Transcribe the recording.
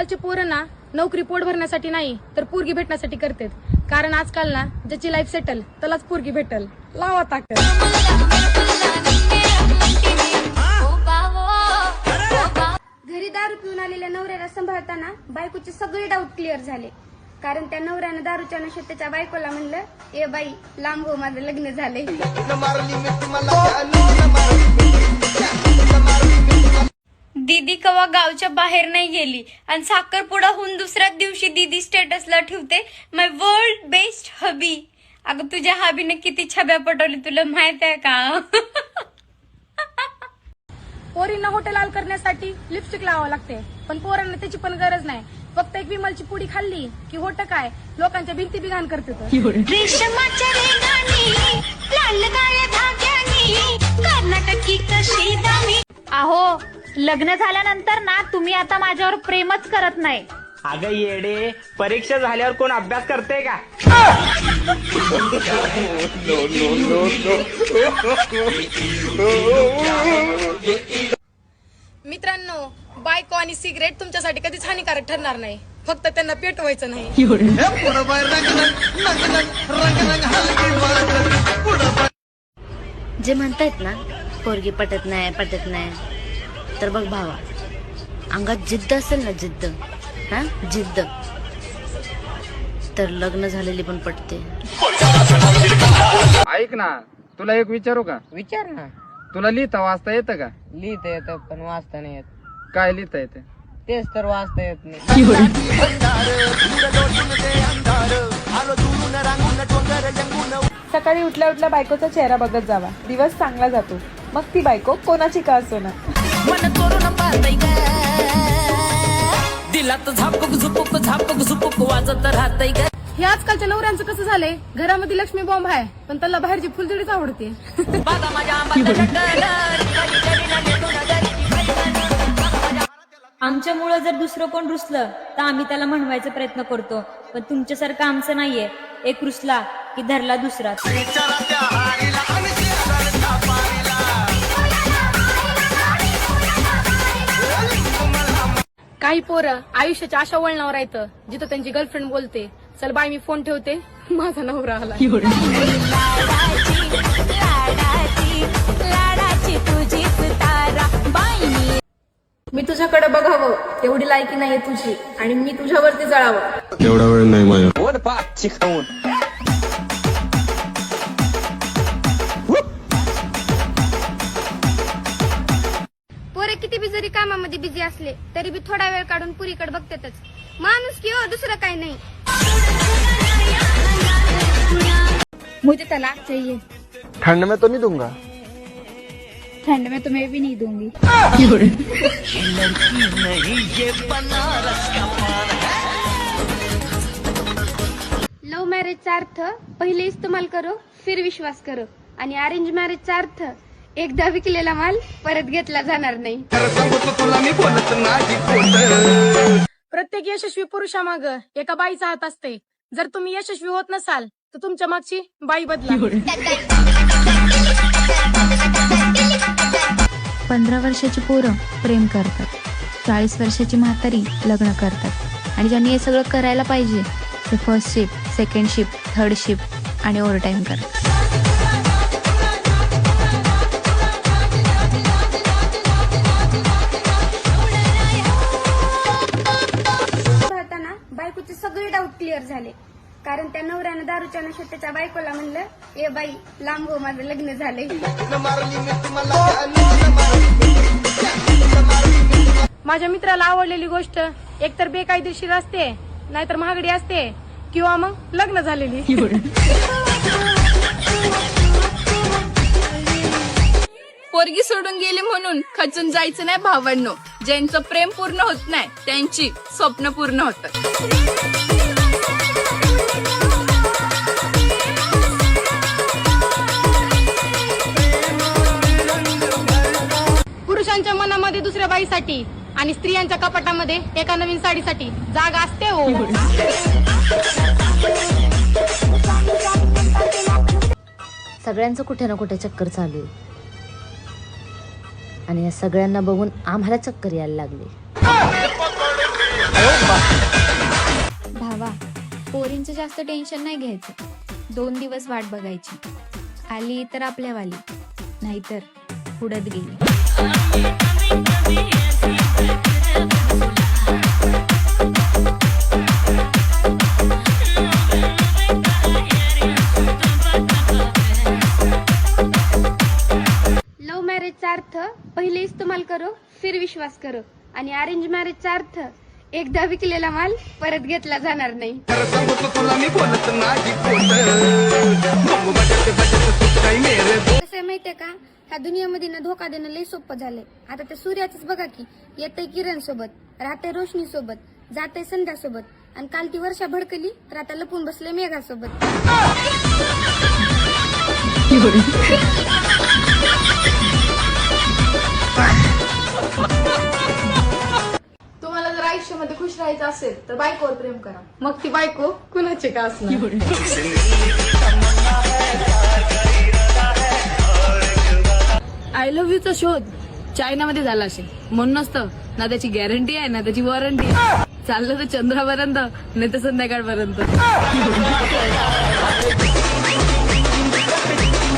आजकालचे पोरं ना नोकरी पोट भरण्यासाठी नाही तर पोरगी भेटण्यासाठी करतात. कारण आजकाल ना ज्याची लाईफ सेटल त्यालाच पोरगी भेटल. लावा ताकद. घरी दारू पिऊन आलेल्या नवऱ्याला सांभाळताना बायकोचे सगळे डाऊट क्लिअर झाले. कारण त्या नवऱ्यानं दारूच्या नशेत त्याच्या बायकोला म्हणलं ए बाई लांब हो माझं लग्न झालंय. दीदी कवा गावच्या बाहेर नाही गेली. आणि साखरपुडा होऊन दुसऱ्याच दिवशी दीदी स्टेटसला ठेवते माय वर्ल्ड बेस्ट हबी अगं तुझ्या हबीने किती छब्या पटवली तुला माहीत आहे का? पोरींना हॉटेल लाल करण्यासाठी लिपस्टिक लावावं लागते. पण पोरांना त्याची पण गरज नाही. फक्त एक विमलची पुडी खाल्ली की होट काय? लोकांच्या भिंती बिघाण करते कर्नाटकी कशी दामी. अहो लग्न झाल्यानंतर ना तुम्ही आता माझ्यावर प्रेमच करत नाही. अगं येडे परीक्षा झाल्यावर कोण अभ्यास करते का? मित्रांनो बायको आणि सिगरेट तुमच्यासाठी कधीच हानिकारक ठरणार नाही. फक्त त्यांना पेटवायचं नाही. जे म्हणतायत ना पोरगी पटत नाही पटत नाही. तर बघ भावा अंगात जिद्द असेल ना जिद्द हा? जिद्द. तर लग्न झालेली पण पटते. ऐक ना तुला एक विचारू का? विचार ना. तुला लिहिता वाचता येतं का? लिहिता येतं पण वाचता नाही येत. काय लिहिता येतं? तेच तर वाचता येत नाही. सकाळी उठल्या उठल्या बायकोचा चेहरा बघत जावा. दिवस चांगला जातो. मग ती बायको कोणाची का असो ना? दिलात झापक झुपक झापक झुपक वाजत राहतय ग हे आजकालच्या नवऱ्यांचं कसं झालंय घरामध्ये लक्ष्मी बॉम्ब आहे पण त्याला बाहेरची फुलझडीच आवडते माझ्या आंबात आमच्यामुळं जर दुसरं कोण रुसलं तर आम्ही त्याला म्हणवायचा प्रयत्न करतो पण तुमच्यासारखं आमचं नाहीये एक रुसला की धरला दुसरा काही पोरं आयुष्याच्या अशा वळणावर येतं जिथं त्यांची गर्लफ्रेंड बोलते चल बाय मी फोन ठेवते. माझा नवरा आला. लाडाची तुझीच तारा बाई मी तुझ्याकडे बघावं तेवढी लायकी नाहीये तुझी आणि मी तुझ्यावरती जळावं. एवढा वेळ नाही माझ्या. जरी कामामध्ये बिझी असले तरी बी थोडा वेळ काढून पुरीकडे बघतातच. माणूस की हो दुसरं काही नाही. मुझे तलाक चाहिए। ठंड में तो नहीं दूंगा। ठंड में तुम्हें भी नहीं दूंगी। लव्ह मॅरेजचा अर्थ पहिले इस्तेमाल करो फिर विश्वास करो. आणि अरेंज मॅरेजचा अर्थ एकदा विकलेला माल परत घेतला जाणार नाही. प्रत्येक यशस्वी पुरुषामाग एका बाईचा हात असते. जर तुम्ही यशस्वी होत नसाल तर तुमच्या मागची बाई बदला. पंधरा वर्षाची पोरं प्रेम करतात. चाळीस वर्षाची म्हातारी लग्न करतात. आणि ज्यांनी हे सगळं करायला पाहिजे ते first shift second shift third shift आणि ओव्हर टाईम करतात. डाऊट क्लिअर झाले. कारण त्या नवऱ्यानं दारूच्या नशेत त्याच्या बायकोला म्हणलं ए बाई लांब हो माझं लग्न झालंय. माझ्या मित्राला आवडलेली गोष्ट एकतर बेकायदेशीर असते नाहीतर महागडी असते किंवा मग लग्न झालेली. पोरगी सोडून गेली म्हणून खचून जायचं नाही भावांनो. ज्यांचं प्रेम पूर्ण होत नाही त्यांची स्वप्न पूर्ण होतात बाईसाठी आणि स्त्रियांच्या कपाटामध्ये एका नवीन साडीसाठी जागा असते हो. सगळ्यांचं कुठे ना कुठे चक्कर चालू आहे. आणि या सगळ्यांना बघून आम्हाला चक्कर यायला लागली. पोरींचं जास्त टेन्शन नाही घ्यायचं. दोन दिवस वाट बघायची. आली तर आपल्यावाली नाहीतर उडत गेली. मॅरेजचा अर्थ पहिले इस्तेमाल करो फिर विश्वास करो. आणि अरेंज मॅरेजचा अर्थ एकदा विकलेला माल परत घेतला जाणार नाही. कसं आहे माहितीये का? ह्या दुनियामध्ये ना धोका देणं लई सोपं झालंय. आता त्या सूर्याच बघा की येतंय किरण सोबत राहते रोशनी सोबत जाते संध्या सोबत आणि काल ती वर्षा भडकली तर आता लपून बसले मेघा सोबत आयुष्यामध्ये खुश राहायचं असेल तर बायकोवर प्रेम करा. मग ती बायको कुणाचे का असणार? आय लव्ह यूचा शोध चायनामध्ये झाला असेल. म्हणून नसतं ना त्याची गॅरंटी आहे ना त्याची वॉरंटी चाललं तर चंद्रापर्यंत नाही तर संध्याकाळपर्यंत.